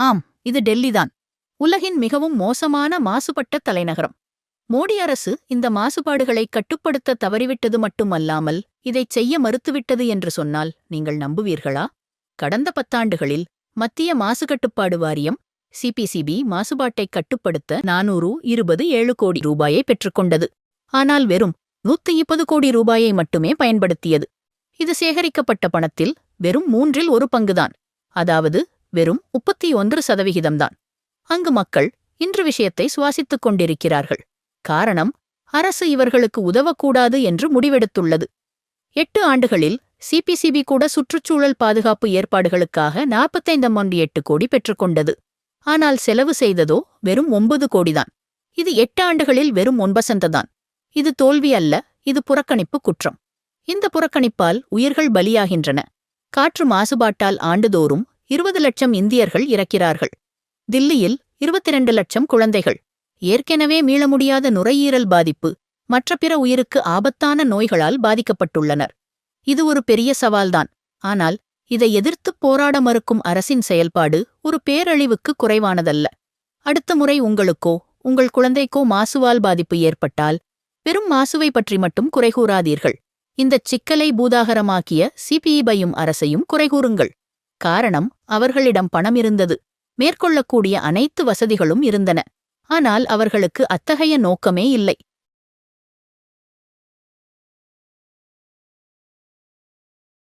ஆம் இது டெல்லிதான். உலகின் மிகவும் மோசமான மாசுபட்ட தலைநகரம். மோடி அரசு இந்த மாசுபாடுகளை கட்டுப்படுத்த தவறிவிட்டது மட்டுமல்லாமல் இதைச் செய்ய மறுத்துவிட்டது என்று சொன்னால் நீங்கள் நம்புவீர்களா? கடந்த பத்தாண்டுகளில் மத்திய மாசு கட்டுப்பாடு வாரியம் சிபிசிபி மாசுபாட்டை கட்டுப்படுத்த நானூறு இருபது ஏழு கோடி ரூபாயை பெற்றுக்கொண்டது ஆனால் வெறும் நூத்தி முப்பது கோடி ரூபாயை மட்டுமே பயன்படுத்தியது. இது சேகரிக்கப்பட்ட பணத்தில் வெறும் மூன்றில் ஒரு பங்குதான். அதாவது வெறும் முப்பத்தி ஒன்று சதவிகிதம்தான். அங்கு மக்கள் இன்று விஷயத்தை சுவாசித்துக் கொண்டிருக்கிறார்கள். காரணம் அரசு இவர்களுக்கு உதவக்கூடாது என்று முடிவெடுத்துள்ளது. எட்டு ஆண்டுகளில் சிபிசிபி கூட சுற்றுச்சூழல் பாதுகாப்பு ஏற்பாடுகளுக்காக நாற்பத்தைந்து ஒன்று எட்டு கோடி பெற்றுக்கொண்டது ஆனால் செலவு செய்ததோ வெறும் ஒன்பது கோடிதான். இது எட்டு ஆண்டுகளில் வெறும் ஒன்பசந்ததான் இது தோல்வி அல்ல இது புறக்கணிப்பு குற்றம். இந்த புறக்கணிப்பால் உயிர்கள் பலியாகின்றன. காற்று மாசுபாட்டால் ஆண்டுதோறும் இருபது லட்சம் இந்தியர்கள் இறக்கிறார்கள். தில்லியில் இருபத்திரண்டு லட்சம் குழந்தைகள். ஏற்கெனவே மீள முடியாத நுரையீரல் பாதிப்பு மற்ற பிற உயிருக்கு ஆபத்தான நோய்களால் பாதிக்கப்பட்டுள்ளனர். இது ஒரு பெரிய சவால்தான். ஆனால் இதை எதிர்த்துப் போராட மறுக்கும் அரசின் செயல்பாடு ஒரு பேரழிவுக்கு குறைவானதல்ல. அடுத்த முறை உங்களுக்கோ உங்கள் குழந்தைக்கோ மாசுவால் பாதிப்பு ஏற்பட்டால் பெரும் மாசுவை பற்றி மட்டும் குறைகூறாதீர்கள். இந்தச் சிக்கலை பூதாகரமாக்கிய சிபிஇபையும் அரசையும் குறைகூறுங்கள். காரணம் அவர்களிடம் பணம் இருந்தது. மேற்கொள்ளக்கூடிய அனைத்து வசதிகளும் இருந்தன. ஆனால் அவர்களுக்கு அத்தகைய நோக்கமே இல்லை.